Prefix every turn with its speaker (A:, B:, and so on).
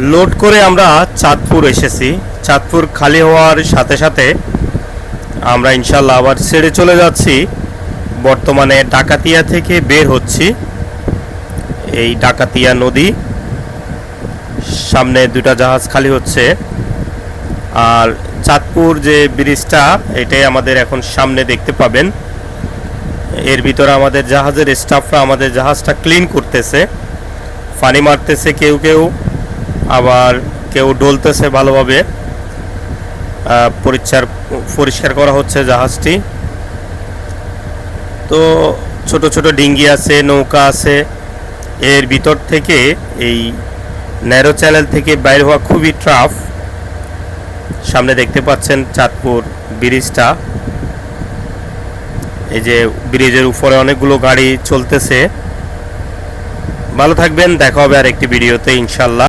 A: Load করে আমরা চাঁদপুর এসেছি। চাঁদপুর খালি হওয়ার সাথে সাথে আমরা ইনশাল্লাহ আবার ছেড়ে চলে যাচ্ছি। বর্তমানে ডাকাতিয়া থেকে বের হচ্ছি। এই ডাকাতিয়া নদী, সামনে দুটা জাহাজ খালি হচ্ছে। আর চাঁদপুর যে ব্রিজটা, এটাই আমাদের এখন সামনে দেখতে পাবেন। এর ভিতরে আমাদের জাহাজের স্টাফরা আমাদের জাহাজটা ক্লিন করতেছে। পানি মারতেছে কেউ কেউ। আবার কেউ ডলতেছে ভালোভাবে পরিষ্কার পরিষ্কার করা হচ্ছে জাহাজটি। তো ছোট ছোট ডিঙ্গি আছে, নৌকা আছে। এর ভিতর থেকে এই ন্যারো চ্যানেল থেকে বাইর হওয়া খুবই ট্রাফ। সামনে দেখতে পাচ্ছেন চাঁদপুর ব্রিজটা। এই যে ব্রিজের উপরে অনেকগুলো গাড়ি চলতেছে। ভালো থাকবেন, দেখা হবে আর একটি ভিডিওতে, ইনশাল্লাহ।